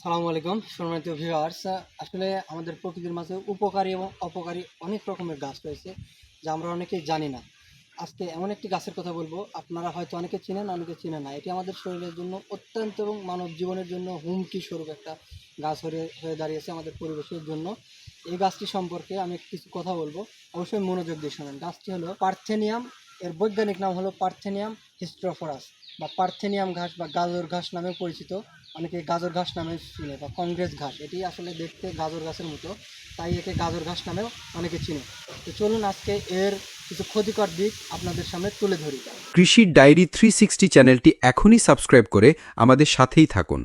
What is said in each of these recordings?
সালামু আলাইকুম, সম্মানিত ভিউয়ার্স আসলে আমাদের প্রকৃতির মাঝে উপকারী এবং অপকারী অনেক রকমের গাছ রয়েছে, যা আমরা অনেকেই জানি না। আজকে এমন একটি গাছের কথা বলব, আপনারা হয়তো অনেকে চিনেন অনেকে চিনেন না। এটি আমাদের শরীরের জন্য অত্যন্ত এবং মানব জীবনের জন্য হুমকি স্বরূপ একটা গাছ হয়ে হয়ে দাঁড়িয়েছে আমাদের পরিবেশের জন্য। এই গাছটি সম্পর্কে আমি কিছু কথা বলব। অবশ্যই মনোযোগ দিয়ে শোনেন। গাছটি হলো পার্থেনিয়াম, এর বৈজ্ঞানিক নাম হলো পার্থেনিয়াম হিস্ট্রোফোরাস বা পার্থেনিয়াম ঘাস বা গাজর ঘাস নামে পরিচিত। অনেকে গাজর ঘাস নামে চিনে বা কংগ্রেস ঘাস এটি আসলে দেখতে গাজর ঘাসের মতো তাই একে গাজর ঘাস নামেও অনেকে চিনে। তো চলুন আজকে এর কিছু ক্ষতিকর দিক আপনাদের সামনে তুলে ধরি। কৃষির ডায়েরি থ্রি সিক্সটি চ্যানেলটি এখনই সাবস্ক্রাইব করে আমাদের সাথেই থাকুন।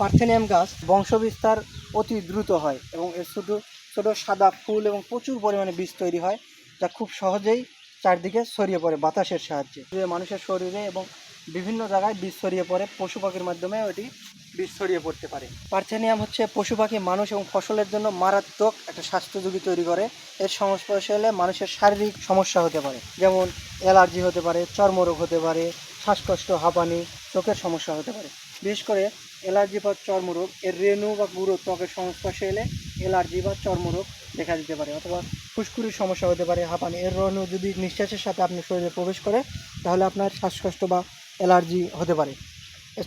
পার্থেনিয়াম গাছ বংশবিস্তার অতি দ্রুত হয় এবং এর ছোট ছোট সাদা ফুল এবং প্রচুর পরিমাণে বীজ তৈরি হয় যা খুব সহজেই চারদিকে ছড়িয়ে পড়ে বাতাসের সাহায্যে। মানুষের শরীরে এবং বিভিন্ন জায়গায় বীজ ছড়িয়ে পড়ে পশু পাখির মাধ্যমে ওটি বীজ ছড়িয়ে পড়তে পারে। পার্থেনিয়াম হচ্ছে পশু পাখি, মানুষ এবং ফসলের জন্য মারাত্মক একটা স্বাস্থ্য ঝুঁকি তৈরি করে। এর সংস্পর্শে এলে মানুষের শারীরিক সমস্যা হতে পারে, যেমন অ্যালার্জি হতে পারে, চর্মরোগ হতে পারে, শ্বাসকষ্ট, হাঁপানি, চোখের সমস্যা হতে পারে। বিশেষ করে অ্যালার্জি বা চর্মরোগ, এর রেণু বা গুঁড়ো ত্বকের সংস্পর্শে এলে অ্যালার্জি বা চর্মরোগ দেখা দিতে পারে, অথবা ফুসকুড়ির সমস্যা হতে পারে, হাঁপানি। এর রেণু যদি নিঃশ্বাসের সাথে আপনার শরীরে প্রবেশ করে, তাহলে আপনার শ্বাসকষ্ট বা অ্যালার্জি হতে পারে।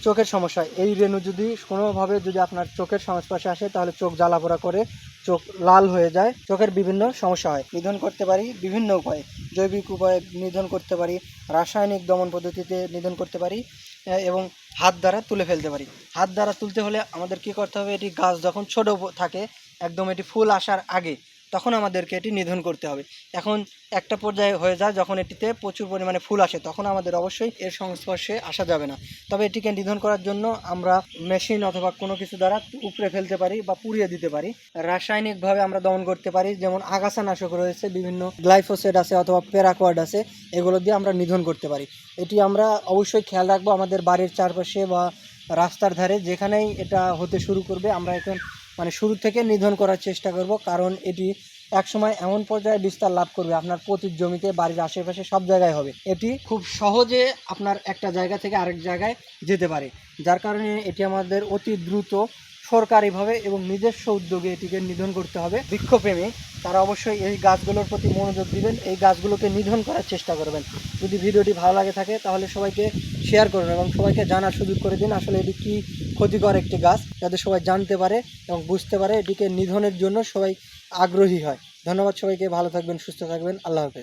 চোখের সমস্যা। এই রেণু যদি কোনোভাবে যদি আপনার চোখের সংস্পর্শে আসে, তাহলে চোখ জ্বালাপোড়া করে চোখ লাল হয়ে যায়। চোখের বিভিন্ন সমস্যা হয়। নিধন করতে পারি বিভিন্ন উপায়ে। জৈবিক উপায়ে নিধন করতে পারি, রাসায়নিক দমন পদ্ধতিতে নিধন করতে পারি এবং হাত দ্বারা তুলে ফেলতে পারি। হাত দ্বারা তুলতে হলে আমাদের কি করতে হবে? এটি গাছ যখন ছোট থাকে, একদম এটি ফুল আসার আগে তখন আমাদেরকে এটি নিধন করতে হবে। এখন একটা পর্যায়ে হয়ে যায়, যখন এটিতে প্রচুর পরিমাণে ফুল আসে, তখন আমাদের অবশ্যই এর সংস্পর্শে আসা যাবে না। তবে এটিকে নিধন করার জন্য আমরা মেশিন অথবা কোনো কিছু দ্বারা উপড়ে ফেলতে পারি বা পুড়িয়ে দিতে পারি। রাসায়নিকভাবে আমরা দমন করতে পারি, যেমন আগাছা নাশক রয়েছে, বিভিন্ন গ্লাইফোসেট আছে অথবা প্যারাকোয়াড আছে, এগুলো দিয়ে আমরা নিধন করতে পারি। এটি আমরা অবশ্যই খেয়াল রাখব আমাদের বাড়ির চারপাশে বা রাস্তার ধারে, যেখানেই এটা হতে শুরু করবে, আমরা এখন মানে শুরু থেকে নিধন করার চেষ্টা করব, কারণ এটি একসময় এমন পর্যায়ে বিস্তার লাভ করবে, আপনার প্রতি জমিতে, বাড়ির আশেপাশে সব জায়গায় হবে। এটি খুব সহজে আপনার একটা জায়গা থেকে আরেক জায়গায় যেতে পারে, যার কারণে এটি আমাদের অতি দ্রুত সরকারিভাবে এবং নিজস্ব উদ্যোগে এটিকে নিধন করতে হবে। বৃক্ষপ্রেমী, তারা অবশ্যই এই গাছগুলোর প্রতি মনোযোগ দিবেন, এই গাছগুলোকে নিধন করার চেষ্টা করবেন। যদি ভিডিওটি ভালো লাগে থাকে, তাহলে সবাইকে শেয়ার করুন এবং সবাইকে জানার সুযোগ করে দিন আসলে এটি কী ক্ষতিকর একটি গাছ, যাতে সবাই জানতে পারে এবং বুঝতে পারে এটিকে নিধনের জন্য সবাই আগ্রহী হয়। ধন্যবাদ সবাইকে, ভালো থাকবেন, সুস্থ থাকবেন, আল্লাহ হাফেজ।